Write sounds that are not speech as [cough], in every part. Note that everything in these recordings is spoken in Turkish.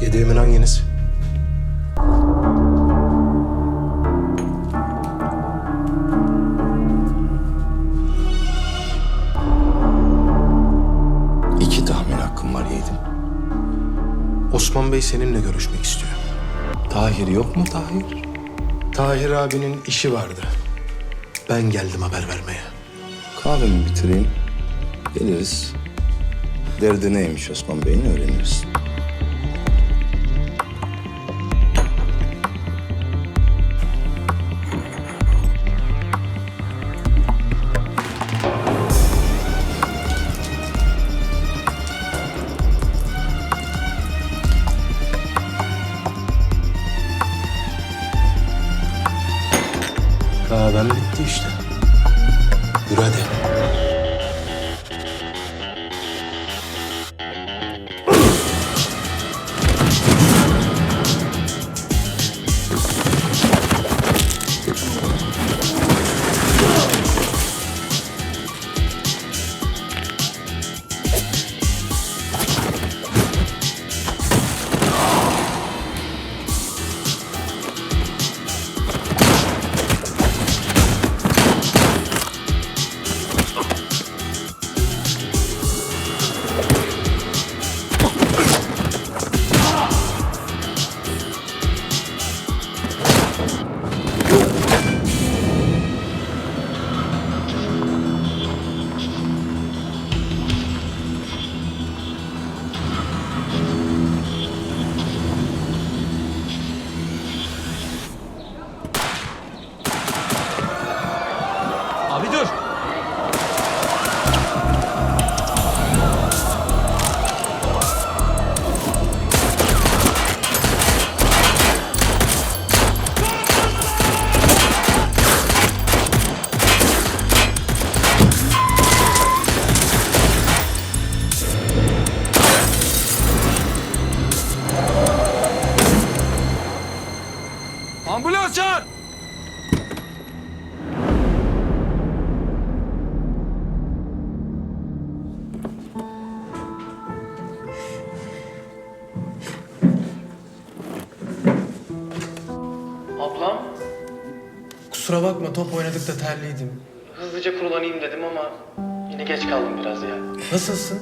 Yediğimin hanginiz? İki tahmin hakkım var yedim. Osman Bey seninle görüşmek istiyor. Tahir yok mu Tahir? Tahir abinin işi vardı. Ben geldim haber vermeye. Kahvemi bitireyim. Geliriz. Derdi neymiş Osman Bey'in öğreniriz. Kahvem bitti işte. Yürü hadi. Kusura bakma top oynadık da terliydim. hızlıca kurulanayım dedim ama yine geç kaldım biraz ya. Nasılsın?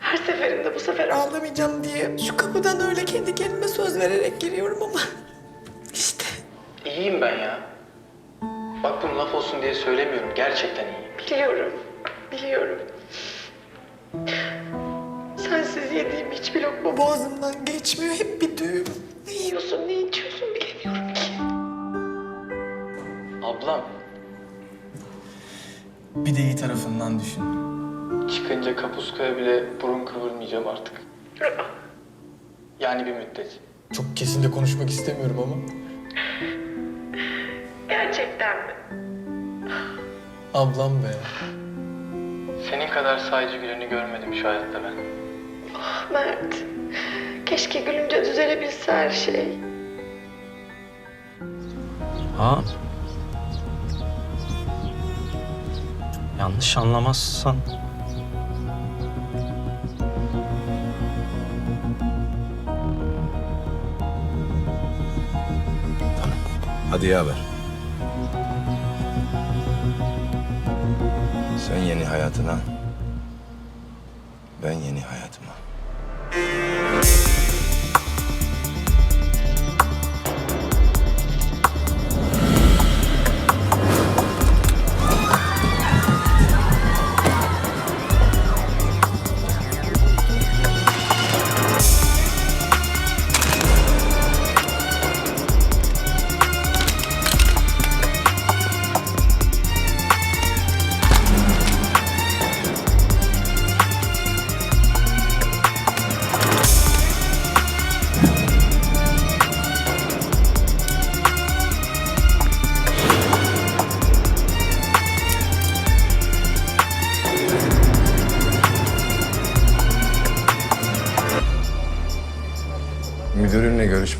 Her seferinde bu sefer ağlamayacağım diye şu kapıdan öyle kendi kendime söz vererek giriyorum ama işte İyiyim ben ya. Bak bunu laf olsun diye söylemiyorum, gerçekten iyiyim. biliyorum, biliyorum. Sensiz yediğim hiçbir lokma boğazımdan geçmiyor. Hep bir düğüm. Ne yiyorsun, ne içiyorsun Ablam, Bir de iyi tarafından düşün. çıkınca kapuskaya bile burun kıvırmayacağım artık. Yani bir müddet. Çok kesin de konuşmak istemiyorum ama. Gerçekten mi? Ablam be. Senin kadar sayıcı birini görmedim şu hayatta ben. Ah Mert, keşke gülünce düzelebilse her şey. Ha? Yanlış anlamazsan Hadi yaver. Sen yeni hayatına, ben yeni hayatıma.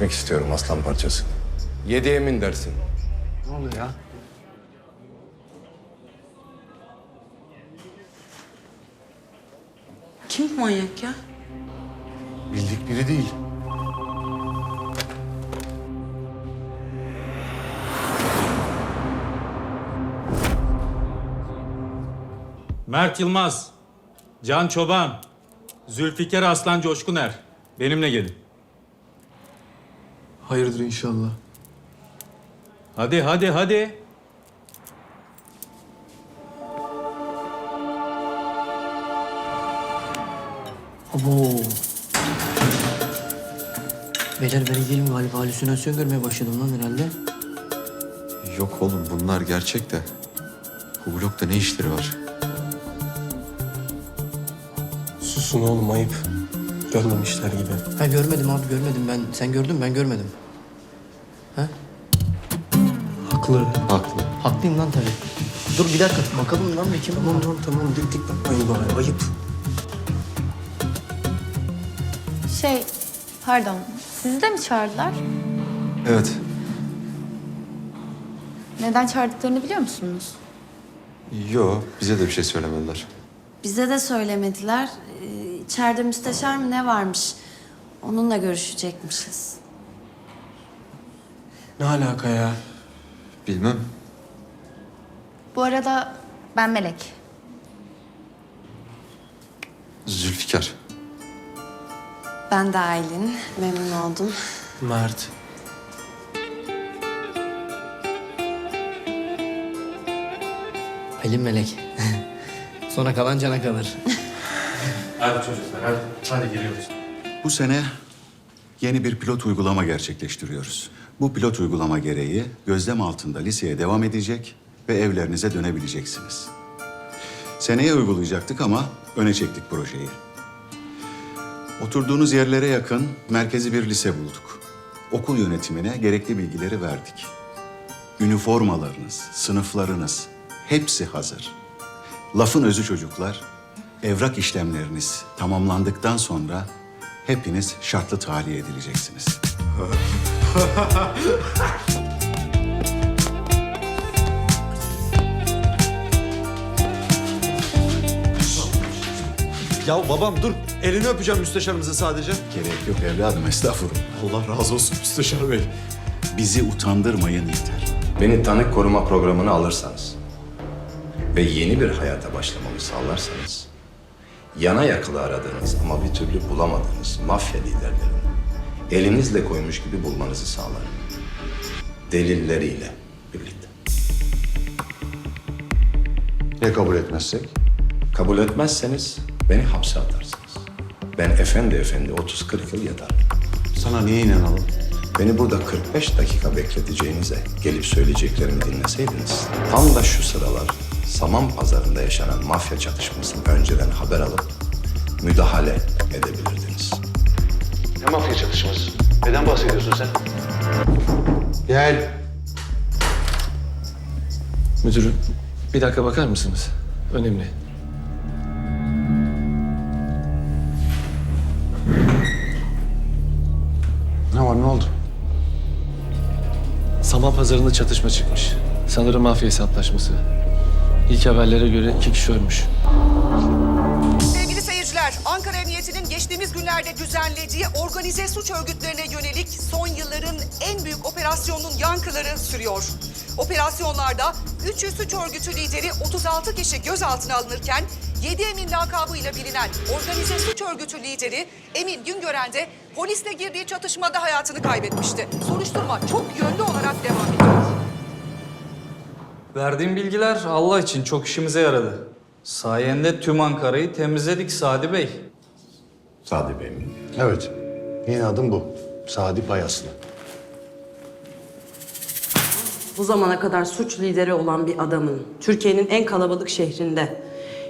Görüşmek istiyorum aslan parçası. Yedi emin dersin. ne oluyor ya? Kim bu manyak ya? biri değil. Mert Yılmaz, Can Çoban, Zülfikar Aslan Coşkuner. Benimle gelin. Hayırdır inşallah. Hadi hadi hadi. Abo. Beyler ben değilim galiba. Halüsinasyon görmeye başladım lan herhalde. Yok oğlum bunlar gerçek de. Bu blokta ne işleri var? Susun oğlum ayıp. Görmemişler gibi. Ha görmedim abi görmedim ben. Sen gördün ben görmedim. Ha? Haklı. Haklı. Haklıyım lan tabii. Dur bir dakika bakalım lan bir kim? Tamam tamam tamam dik dik bakmayın bana ayıp. Şey, pardon. Sizi de mi çağırdılar? Evet. Neden çağırdıklarını biliyor musunuz? Yo bize de bir şey söylemediler. Bize de söylemediler. Ee, İçeride müsteşar mı ne varmış? Onunla görüşecekmişiz. Ne alaka ya? Bilmem. Bu arada ben Melek. Zülfikar. Ben de Aylin. Memnun oldum. Mert. Halim Melek. [laughs] Sonra kalan cana kalır. [laughs] Hadi çocuklar hadi. Hadi giriyoruz. Bu sene yeni bir pilot uygulama gerçekleştiriyoruz. Bu pilot uygulama gereği gözlem altında liseye devam edecek ve evlerinize dönebileceksiniz. Seneye uygulayacaktık ama öne çektik projeyi. Oturduğunuz yerlere yakın merkezi bir lise bulduk. Okul yönetimine gerekli bilgileri verdik. Üniformalarınız, sınıflarınız hepsi hazır. Lafın özü çocuklar, evrak işlemleriniz tamamlandıktan sonra hepiniz şartlı tahliye edileceksiniz. [laughs] Ya babam dur. Elini öpeceğim müsteşarımızı sadece. Gerek yok evladım, estağfurullah. Allah razı olsun müsteşar bey. Bizi utandırmayın yeter. Beni tanık koruma programına alırsanız ve yeni bir hayata başlamamı sağlarsanız yana yakılı aradığınız ama bir türlü bulamadığınız mafya liderlerini elinizle koymuş gibi bulmanızı sağlarım. Delilleriyle birlikte. Ya kabul etmezsek? Kabul etmezseniz beni hapse atarsınız. Ben efendi efendi 30-40 yıl yatarım. Sana niye inanalım? Beni burada 45 dakika bekleteceğinize gelip söyleyeceklerimi dinleseydiniz tam da şu sıralar saman pazarında yaşanan mafya çatışmasını önceden haber alıp müdahale edebilirdiniz. Ne mafya çalışması? Neden bahsediyorsun sen? Gel. Müdürüm bir dakika bakar mısınız? Önemli. Ne var ne oldu? Saman pazarında çatışma çıkmış. Sanırım mafya hesaplaşması. İlk haberlere göre iki kişi ölmüş. Sevgili seyirciler, Ankara Emniyeti'nin geçtiğimiz günlerde düzenlediği organize suç örgütlerine yönelik son yılların en büyük operasyonunun yankıları sürüyor. Operasyonlarda 300 suç örgütü lideri 36 kişi gözaltına alınırken 7 Emin lakabıyla bilinen organize suç örgütü lideri Emin Güngören de polisle girdiği çatışmada hayatını kaybetmişti. Soruşturma çok yönlü olarak devam ediyor. Verdiğim bilgiler Allah için çok işimize yaradı. Sayende tüm Ankara'yı temizledik Sadi Bey. Sadi Bey mi? Evet. Yeni adım bu. Sadi Payaslı. Bu zamana kadar suç lideri olan bir adamın Türkiye'nin en kalabalık şehrinde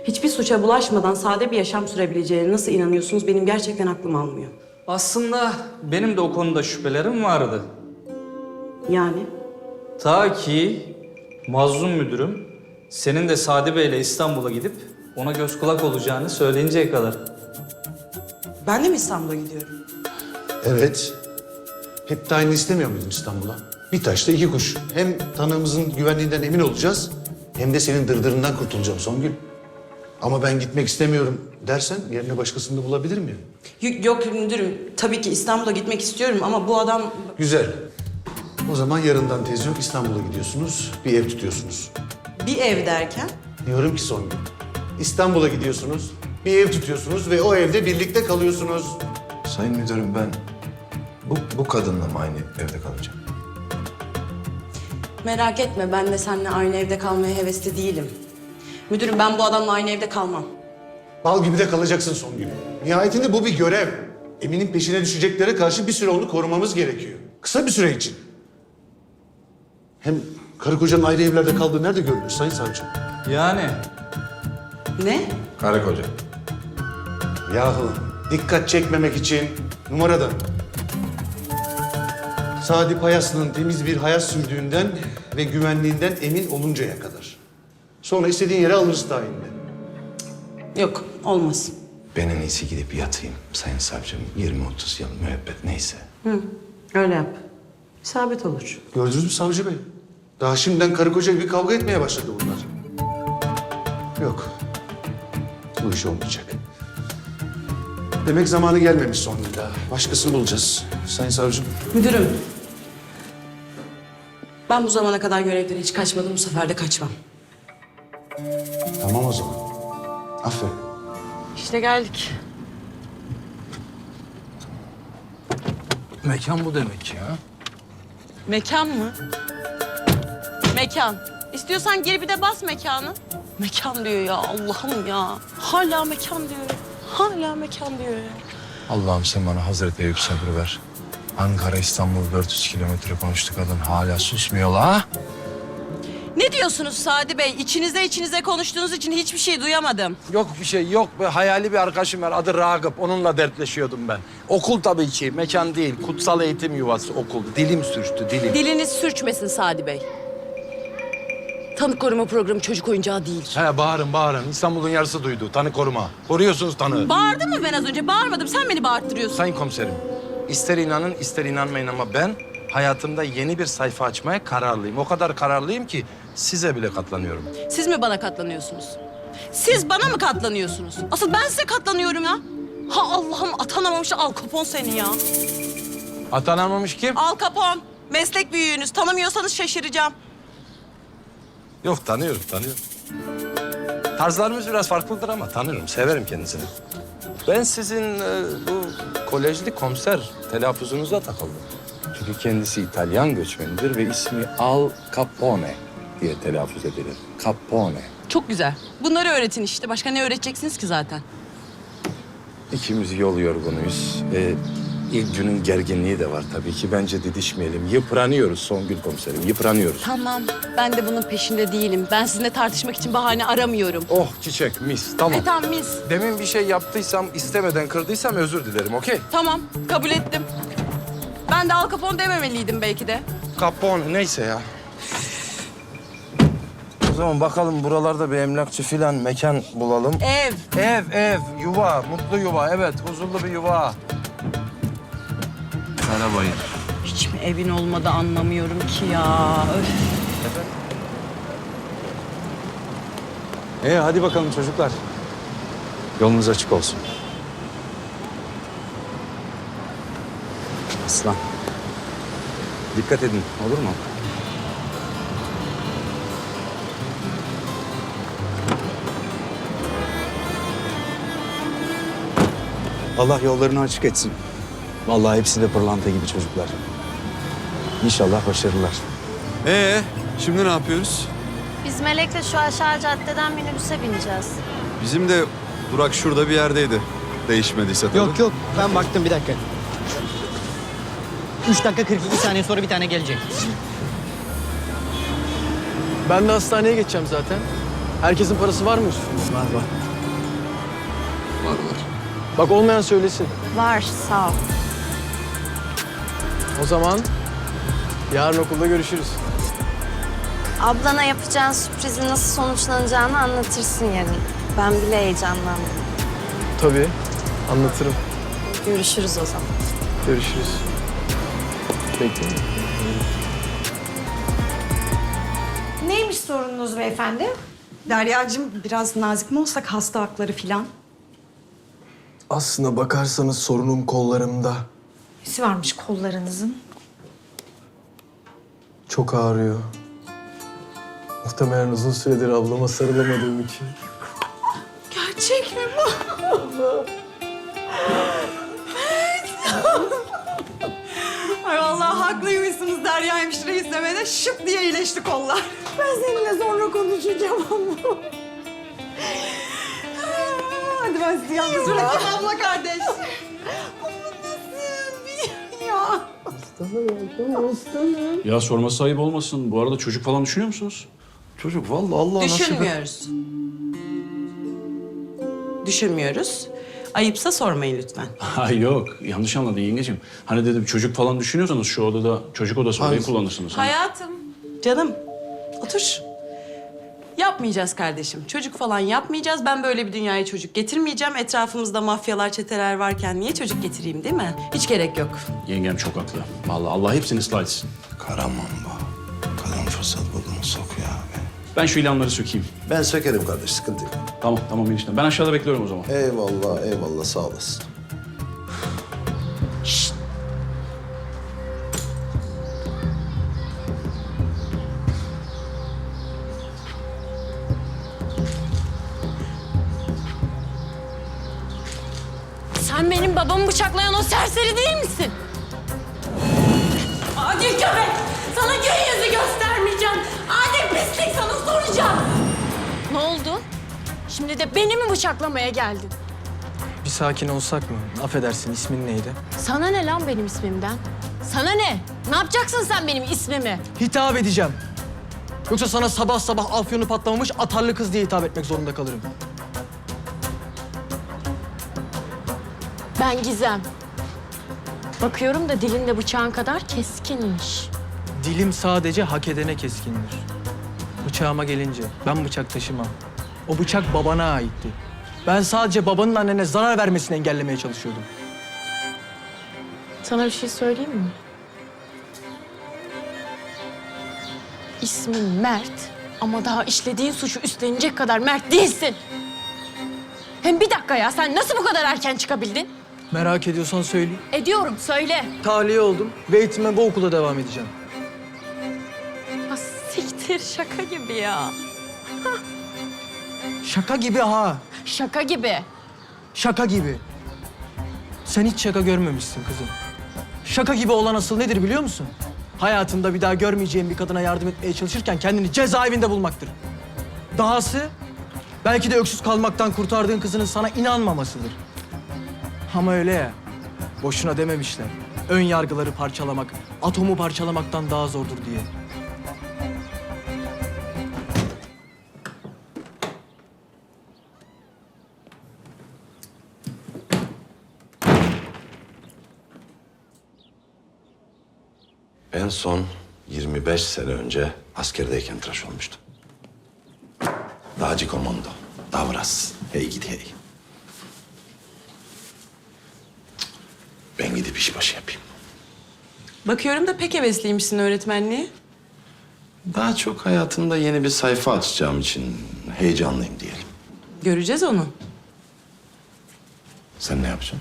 hiçbir suça bulaşmadan sade bir yaşam sürebileceğine nasıl inanıyorsunuz benim gerçekten aklım almıyor. Aslında benim de o konuda şüphelerim vardı. Yani Ta ki mazlum müdürüm senin de Sadi Bey'le İstanbul'a gidip ona göz kulak olacağını söyleyinceye kadar. ben de mi İstanbul'a gidiyorum? Evet. Hep de aynı istemiyor muydun İstanbul'a? Bir taşta iki kuş. Hem tanığımızın güvenliğinden emin olacağız... ...hem de senin dırdırından kurtulacağım Songül. Ama ben gitmek istemiyorum dersen yerine başkasını da bulabilir miyim? Yok müdürüm. Tabii ki İstanbul'a gitmek istiyorum ama bu adam... Güzel. O zaman yarından tez yok İstanbul'a gidiyorsunuz, bir ev tutuyorsunuz. Bir ev derken? Diyorum ki son gün. İstanbul'a gidiyorsunuz, bir ev tutuyorsunuz ve o evde birlikte kalıyorsunuz. Sayın müdürüm ben bu, bu kadınla mı aynı evde kalacağım? Merak etme ben de seninle aynı evde kalmaya hevesli değilim. Müdürüm ben bu adamla aynı evde kalmam. Bal gibi de kalacaksın son gün. Nihayetinde bu bir görev. Emin'in peşine düşeceklere karşı bir süre onu korumamız gerekiyor. Kısa bir süre için. Hem karı kocanın ayrı evlerde kaldığı nerede görülür Sayın Savcı? Yani Ne? Karı koca. Yahu dikkat çekmemek için numaradan. Sadi Payaslı'nın temiz bir hayat sürdüğünden ve güvenliğinden emin oluncaya kadar. Sonra istediğin yere alırız tayinle. Yok olmaz. Ben en iyisi gidip yatayım sayın savcım. 20-30 yıl müebbet neyse. Hı, öyle yap. İsabet olur. Gördünüz mü savcı bey? Daha şimdiden karı koca gibi kavga etmeye başladı bunlar. Yok. Bu iş olmayacak. Demek zamanı gelmemiş son daha. Başkasını bulacağız. Sayın savcım. Müdürüm. Ben bu zamana kadar görevden hiç kaçmadım. Bu sefer de kaçmam. Tamam o zaman. Aferin. İşte geldik. Mekan bu demek ya. Mekan mı? Mekan. İstiyorsan gir bir de bas mekanı. Mekan diyor ya Allah'ım ya. Hala mekan diyor. Hala mekan diyor ya. Allah'ım sen bana Hazreti Eyüp sabrı ver. Ankara İstanbul 400 kilometre konuştuk kadın hala susmuyor la. Ne diyorsunuz Sadi Bey? İçinize içinize konuştuğunuz için hiçbir şey duyamadım. Yok bir şey yok. Be, hayali bir arkadaşım var. Adı Ragıp. Onunla dertleşiyordum ben. Okul tabii ki. Mekan değil. Kutsal eğitim yuvası okul. Dilim sürçtü dilim. Diliniz sürçmesin Sadi Bey. Tanık koruma programı çocuk oyuncağı değil. He bağırın bağırın. İstanbul'un yarısı duydu. Tanı koruma. Koruyorsunuz tanığı. Bağırdım mı ben az önce? Bağırmadım. Sen beni bağırttırıyorsun. Sayın komiserim, ister inanın ister inanmayın ama ben hayatımda yeni bir sayfa açmaya kararlıyım. O kadar kararlıyım ki size bile katlanıyorum. Siz mi bana katlanıyorsunuz? Siz bana mı katlanıyorsunuz? Asıl ben size katlanıyorum ya. Ha Allah'ım atanamamış Al Capone seni ya. Atanamamış kim? Al Capone. Meslek büyüğünüz. Tanımıyorsanız şaşıracağım. Yok tanıyorum, tanıyorum. Tarzlarımız biraz farklıdır ama tanıyorum, severim kendisini. Ben sizin e, bu kolejli komiser telaffuzunuza takıldım. Çünkü kendisi İtalyan göçmenidir ve ismi Al Capone diye telaffuz edilir. Capone. Çok güzel. Bunları öğretin işte. Başka ne öğreteceksiniz ki zaten? İkimiz yol yorgunuyuz. Ee, ilk günün gerginliği de var tabii ki. Bence didişmeyelim. Yıpranıyoruz Songül komiserim, yıpranıyoruz. Tamam. Ben de bunun peşinde değilim. Ben sizinle tartışmak için bahane aramıyorum. Oh çiçek, mis. Tamam. E tamam mis. Demin bir şey yaptıysam, istemeden kırdıysam özür dilerim, okey? Tamam. Kabul ettim. Ben de Al Capone dememeliydim belki de. Capone, neyse ya. O zaman bakalım buralarda bir emlakçı filan mekan bulalım. Ev. Ev, ev, yuva, mutlu yuva. Evet, huzurlu bir yuva. Karabayır. Hiç mi evin olmadı anlamıyorum ki ya. Öf. Ee hadi bakalım çocuklar. Yolunuz açık olsun. Aslan. Dikkat edin olur mu? Allah yollarını açık etsin. Vallahi hepsi de pırlanta gibi çocuklar. İnşallah başarırlar. Ee, şimdi ne yapıyoruz? Biz Melek'le şu aşağı caddeden minibüse bineceğiz. Bizim de durak şurada bir yerdeydi. Değişmediyse tabii. Yok yok ben baktım bir dakika. Üç dakika 42 saniye sonra bir tane gelecek. Ben de hastaneye geçeceğim zaten. Herkesin parası var mı üstünde? Var var. Var var. Bak olmayan söylesin. Var sağ ol. O zaman yarın okulda görüşürüz. Ablana yapacağın sürprizin nasıl sonuçlanacağını anlatırsın yarın. Ben bile heyecanlandım. Tabii anlatırım. Görüşürüz o zaman. Görüşürüz. Bekleyin. Neymiş sorununuz beyefendi? Derya'cığım biraz nazik mi olsak hasta hakları filan? Aslına bakarsanız sorunum kollarımda. Nesi varmış kollarınızın? Çok ağrıyor. Muhtemelen uzun süredir ablama sarılamadığım için. Gerçek mi bu? Ay vallahi haklıymışsınız Derya hemşire izlemede şıp diye iyileşti kollar. Ben seninle sonra konuşacağım ama. Hadi ben sizi yalnız bırakayım abla kardeş. Ama nasıl ya? Ya sorması ayıp olmasın. Bu arada çocuk falan düşünüyor musunuz? Çocuk vallahi Allah Düşünmüyoruz. Düşünmüyoruz. Ayıpsa sormayın lütfen. [laughs] Ha yok. Yanlış anladın yengeciğim. Hani dedim çocuk falan düşünüyorsanız şu odada çocuk odası orayı kullanırsınız. ha? Hayatım, canım otur. Yapmayacağız kardeşim. Çocuk falan yapmayacağız. Ben böyle bir dünyaya çocuk getirmeyeceğim. Etrafımızda mafyalar, çeteler varken niye çocuk getireyim değil mi? Hiç gerek yok. Yengem çok haklı. Vallahi Allah hepsini ıslah etsin. Karamamba. Kadın fırsat bulduğunu sokuyor. Ben şu ilanları sökeyim. Ben sökerim kardeş, sıkıntı yok. Tamam tamam enişte. Ben aşağıda bekliyorum o zaman. Eyvallah, eyvallah. Sağ olasın. Sen benim babamı bıçaklayan o serseri değil misin? Adi köpek! Şimdi de beni mi bıçaklamaya geldin? Bir sakin olsak mı? Affedersin ismin neydi? Sana ne lan benim ismimden? Sana ne? Ne yapacaksın sen benim ismimi? Hitap edeceğim. Yoksa sana sabah sabah afyonu patlamamış atarlı kız diye hitap etmek zorunda kalırım. Ben Gizem. Bakıyorum da dilin de bıçağın kadar keskinmiş. Dilim sadece hak edene keskindir. Bıçağıma gelince ben bıçak taşımam. O bıçak babana aitti. Ben sadece babanın annene zarar vermesini engellemeye çalışıyordum. Sana bir şey söyleyeyim mi? İsmin Mert ama daha işlediğin suçu üstlenecek kadar mert değilsin. Hem bir dakika ya sen nasıl bu kadar erken çıkabildin? Merak ediyorsan söyleyeyim. Ediyorum söyle. Tahliye oldum ve eğitime bu okula devam edeceğim. Ha, siktir şaka gibi ya. Şaka gibi ha. Şaka gibi. Şaka gibi. Sen hiç şaka görmemişsin kızım. Şaka gibi olan asıl nedir biliyor musun? Hayatında bir daha görmeyeceğin bir kadına yardım etmeye çalışırken kendini cezaevinde bulmaktır. Dahası belki de öksüz kalmaktan kurtardığın kızının sana inanmamasıdır. Ama öyle ya, boşuna dememişler. Ön yargıları parçalamak, atomu parçalamaktan daha zordur diye. Son 25 sene önce askerdeyken tıraş olmuştum. Dağcı komando. Davras. Hey gidi hey. Ben gidip işbaşı yapayım. Bakıyorum da pek hevesliymişsin öğretmenliğe. Daha çok hayatımda yeni bir sayfa açacağım için heyecanlıyım diyelim. Göreceğiz onu. Sen ne yapacaksın?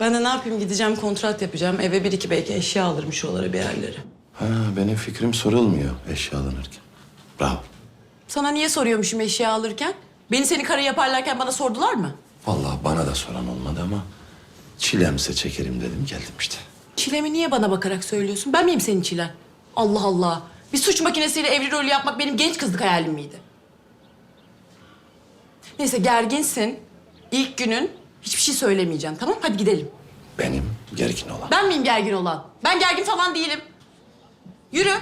Ben de ne yapayım gideceğim kontrat yapacağım. Eve bir iki belki eşya alırım şuralara bir yerlere. Ha, benim fikrim sorulmuyor eşya alınırken. Bravo. Sana niye soruyormuşum eşya alırken? Beni seni karı yaparlarken bana sordular mı? Vallahi bana da soran olmadı ama çilemse çekerim dedim geldim işte. Çilemi niye bana bakarak söylüyorsun? Ben miyim senin çilen? Allah Allah. Bir suç makinesiyle evli rolü yapmak benim genç kızlık hayalim miydi? Neyse gerginsin. İlk günün hiçbir şey söylemeyeceğim tamam Hadi gidelim. Benim gergin olan. Ben miyim gergin olan? Ben gergin falan değilim. Yürü.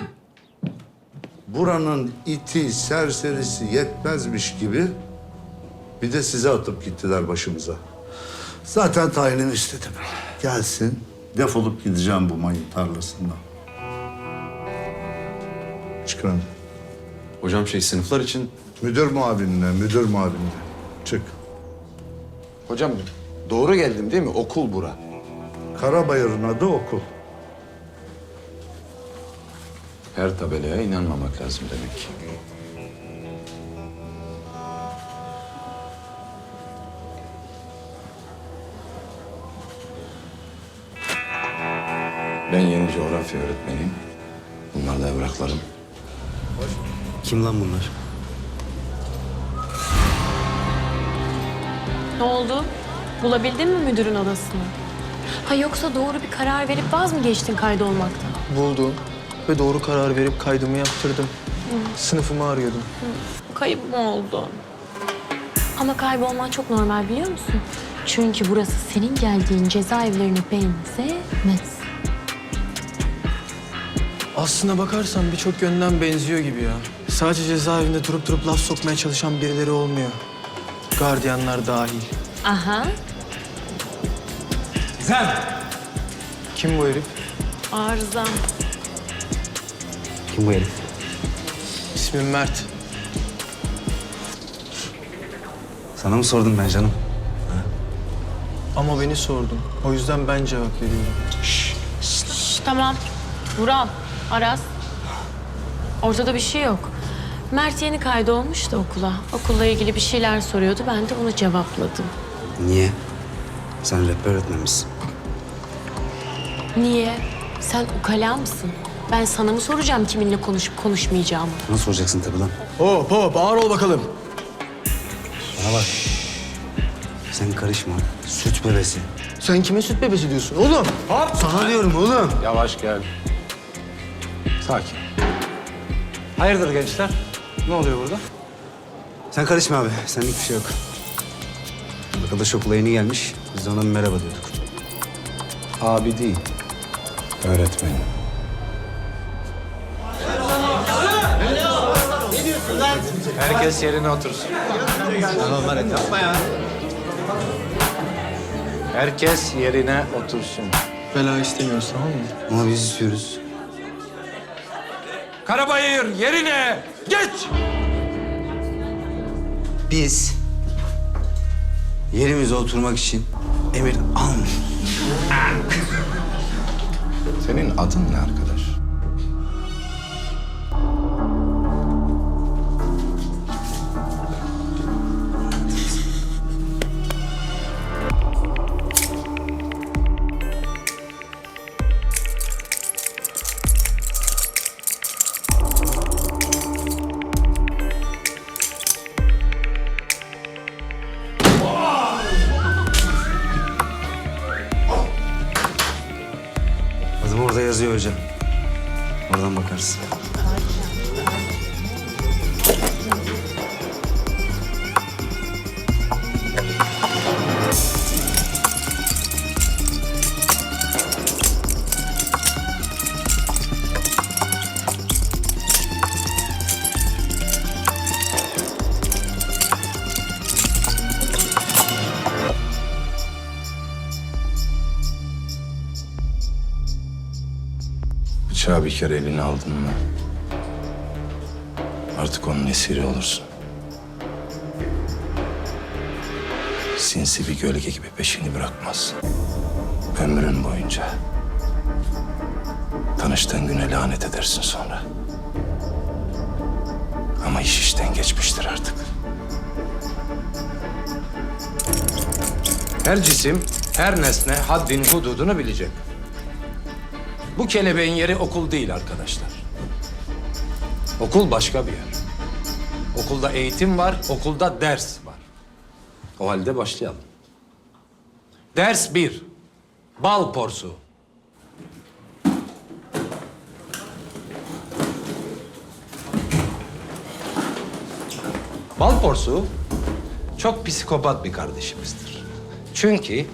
Buranın iti, serserisi yetmezmiş gibi bir de size atıp gittiler başımıza. Zaten tayinimi istedim. Gelsin, defolup gideceğim bu mayın tarlasından. Çıkın. Hocam şey sınıflar için... Müdür muavinine, müdür muavinine. Çık. Hocam doğru geldim değil mi? Okul bura. Karabayır'ın adı okul. Her tabelaya inanmamak lazım demek ki. Ben yeni coğrafya öğretmeniyim. Bunlar da evraklarım. Kim lan bunlar? Ne oldu? Bulabildin mi müdürün odasını? Ha yoksa doğru bir karar verip vaz mı geçtin kaydolmaktan? Buldum ve doğru karar verip kaydımı yaptırdım. Sınıfımı arıyordum. Kayıp mı oldu? Ama kaybolman çok normal biliyor musun? Çünkü burası senin geldiğin cezaevlerine benzemez. Aslına bakarsan birçok yönden benziyor gibi ya. Sadece cezaevinde durup durup laf sokmaya çalışan birileri olmuyor. Gardiyanlar dahil. Aha. Kim bu herif? Arıza. Kim bu herif? İsmim Mert. Sana mı sordum ben canım? Ama beni sordun. O yüzden ben cevap veriyorum. Şş, tamam. Vural, Aras. Ortada bir şey yok. Mert yeni kaydolmuş da okula. Okulla ilgili bir şeyler soruyordu. Ben de onu cevapladım. Niye? Sen rehber öğretmen misin? Niye? Sen ukala mısın? Ben sana mı soracağım kiminle konuşup konuşmayacağımı? Nasıl soracaksın tabii lan? Hop hop ağır ol bakalım. Bana bak. Sen karışma. Süt bebesi. Sen kime süt bebesi diyorsun oğlum? Sana diyorum oğlum. Yavaş gel. Sakin. Hayırdır gençler? Ne oluyor burada? Sen karışma abi. Senlik bir şey yok. Arkadaş okula yeni gelmiş. Biz de ona merhaba diyorduk. Abi değil, öğretmenim. Herkes yerine otursun. Herkes yerine otursun. Bela istemiyoruz tamam mı? Ama biz istiyoruz. Karabayır yerine geç! Biz yerimize oturmak için emir almıyoruz. Senin adın ne arkadaş? Orada yazıyor hocam. Oradan bakarsın. Bir kere eline aldın mı? Artık onun esiri olursun. Sinsi bir gölge gibi peşini bırakmaz. Ömrün boyunca. Tanıştığın güne lanet edersin sonra. Ama iş işten geçmiştir artık. Her cisim, her nesne haddin hududunu bilecek. Bu kelebeğin yeri okul değil arkadaşlar. Okul başka bir yer. Okulda eğitim var, okulda ders var. O halde başlayalım. Ders bir. Bal porsu. Bal porsu çok psikopat bir kardeşimizdir. Çünkü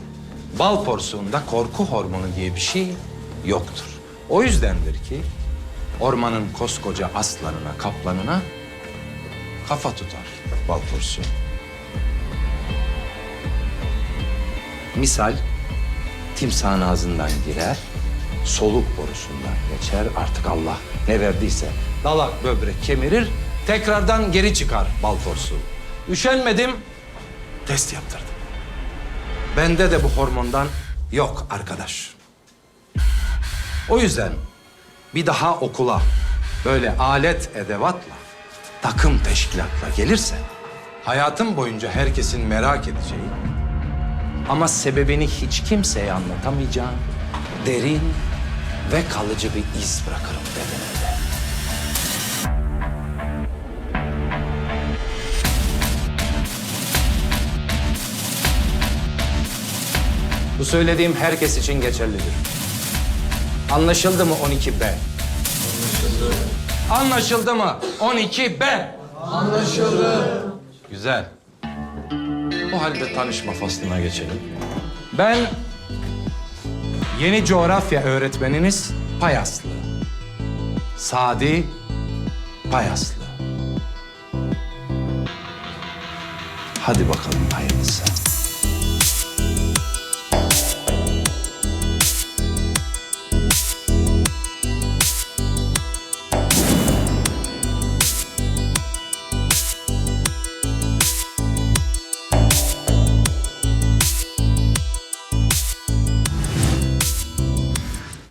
bal porsuğunda korku hormonu diye bir şey yoktur. O yüzdendir ki ormanın koskoca aslanına, kaplanına kafa tutar bal porsuğu. Misal timsahın ağzından girer, soluk borusundan geçer. Artık Allah ne verdiyse dalak böbrek kemirir, tekrardan geri çıkar bal porsuğu. Üşenmedim, test yaptırdım. Bende de bu hormondan yok arkadaş. O yüzden bir daha okula böyle alet edevatla, takım teşkilatla gelirse hayatım boyunca herkesin merak edeceği ama sebebini hiç kimseye anlatamayacağım derin ve kalıcı bir iz bırakırım bedeninde. Bu söylediğim herkes için geçerlidir. Anlaşıldı mı 12B? Anlaşıldı. Anlaşıldı mı 12B? Anlaşıldı. Güzel. O halde tanışma faslına geçelim. Ben yeni coğrafya öğretmeniniz Payaslı. Sadi Payaslı. Hadi bakalım hayırlısı.